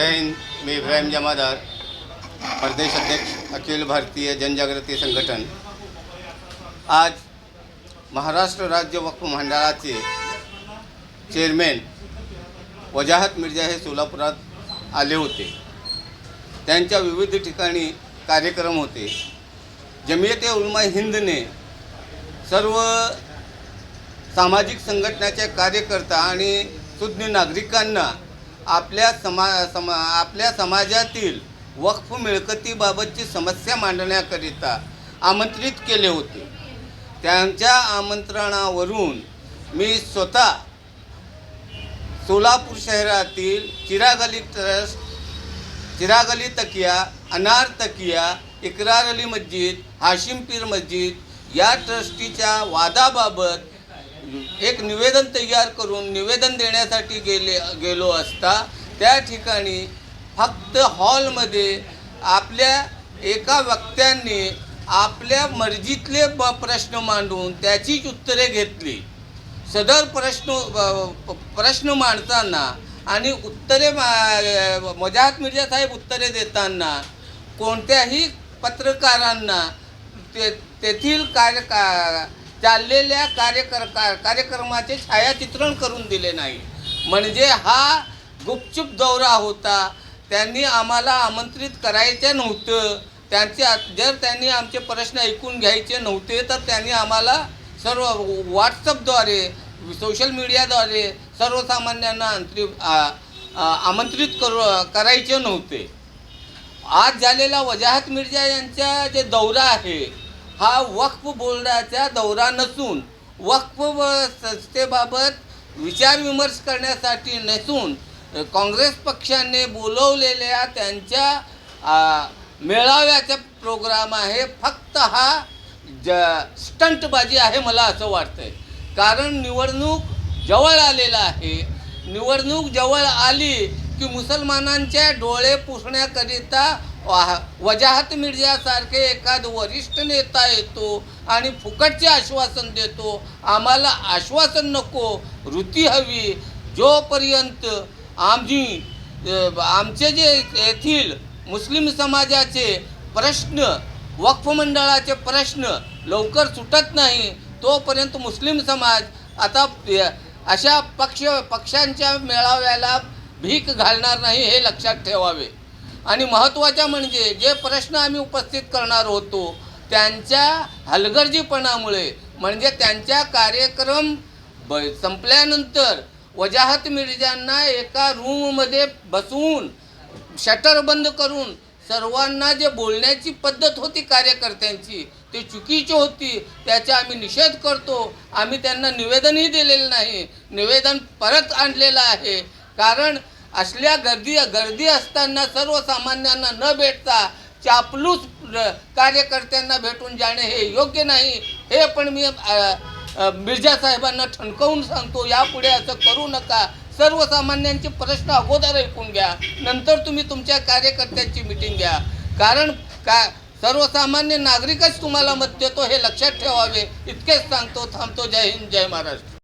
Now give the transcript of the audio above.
जय हिंद मी इब्राहिम जमादार प्रदेश अध्यक्ष अखिल भारतीय जनजागृती संघटन. आज महाराष्ट्र राज्य वक्फ मंडळाचे चेअरमॅन वजाहत मिर्जा हे सोलापुरात आले होते. त्यांच्या विविध ठिकाणी कार्यक्रम होते. जमियत उलमा हिंदने सर्व सामाजिक संघटनाचे कार्यकर्ता आणि सुज्ञ नागरिकांना आपल्या समा समा आपल्या समाजातील वक्फ मिळकतीबाबतची समस्या मांडण्याकरिता आमंत्रित केले होते. त्यांच्या आमंत्रणावरून मी स्वतः सोलापूर शहरातील चिराग अली ट्रस्ट चिराग अली तकिया अनार तकिया इकरार अली मस्जिद हाशिम पीर मस्जिद या ट्रस्टीच्या वादाबाबत एक निवेदन तयार करून निवेदन देण्यासाठी गेले गेलो असता त्या ठिकाणी फक्त हॉलमध्ये आपल्या एका वक्त्यांनी आपल्या मर्जीतले ब- प्रश्न मांडून त्याचीच उत्तरे घेतली. सदर प्रश्न प- प्रश्न मांडताना आणि उत्तरे मा- मजात मिर्जा साहेब उत्तरे देताना कोणत्याही पत्रकारांना ते तेथील कार्य का चाललेल्या कार्यकर का- कार्यक्रमाचे छायाचित्रण करून दिले नाही. म्हणजे हा गुपचूप दौरा होता. त्यांनी आम्हाला आमंत्रित करायचं नव्हतं. त्यांचे जर त्यांनी आमचे प्रश्न ऐकून घ्यायचे नव्हते तर त्यांनी आम्हाला सर्व व्हॉट्सअपद्वारे सोशल मीडियाद्वारे सर्वसामान्यांना अंतरी आमंत्रित करू करायचे नव्हते. आज झालेला वजाहत मिर्जा यांचा जे दौरा आहे हा वक्फ बोलण्याचा दौरा नसून वक्फ व संस्थेबाबत विचारविमर्श करण्यासाठी नसून काँग्रेस पक्षाने बोलवलेल्या त्यांच्या मेळाव्याचा प्रोग्राम आहे. फक्त हा ज स्टंटबाजी आहे मला असं वाटतंय. कारण निवडणूक जवळ आलेला आहे. निवडणूक जवळ आली की मुसलमानांच्या डोळे पुसण्याकरिता वजाहत मिर्जासारखे एखाद वरिष्ठ नेता येतो आणि फुकटचे आश्वासन देतो. आम्हाला आश्वासन नको वृत्ती हवी. जोपर्यंत आम्ही आमचे जे येथील मुस्लिम समाजाचे प्रश्न वक्फ मंडळाचे प्रश्न लवकर सुटत नाही तोपर्यंत मुस्लिम समाज आता अशा पक्ष पक्षांच्या मेळाव्याला भीक घालणार नाही हे लक्षात ठेवावे. आणि महत्त्वाच्या म्हणजे जे प्रश्न आम्ही उपस्थित करणार होतो त्यांच्या हलगर्जीपणामुळे म्हणजे त्यांच्या कार्यक्रम ब संपल्यानंतर वजाहत मिर्जांना एका रूममध्ये बसवून शटर बंद करून सर्वांना जे बोलण्याची पद्धत होती कार्यकर्त्यांची ती चुकीची होती त्याचा आम्ही निषेध करतो. आम्ही त्यांना निवेदनही दिलेलं नाही. निवेदन परत आणलेलं आहे. कारण असल्या गर्दी गर्दी असताना सर्वसामान्यांना न भेटता चापलूस कार्यकर्त्यांना भेटून जाणे हे योग्य नाही. हे पण मी अ, मिर्झा साहेबांना ठणकवून सांगतो यापुढे असं करू नका. सर्वसामान्यांचे प्रश्न अगोदर ऐकून घ्या. नंतर तुम्ही तुमच्या कार्यकर्त्यांची मिटिंग घ्या. कारण का सर्वसामान्य नागरिकच तुम्हाला मत देतो हे लक्षात ठेवावे. इतकेच सांगतो थांबतो. जय हिंद जय महाराष्ट्र.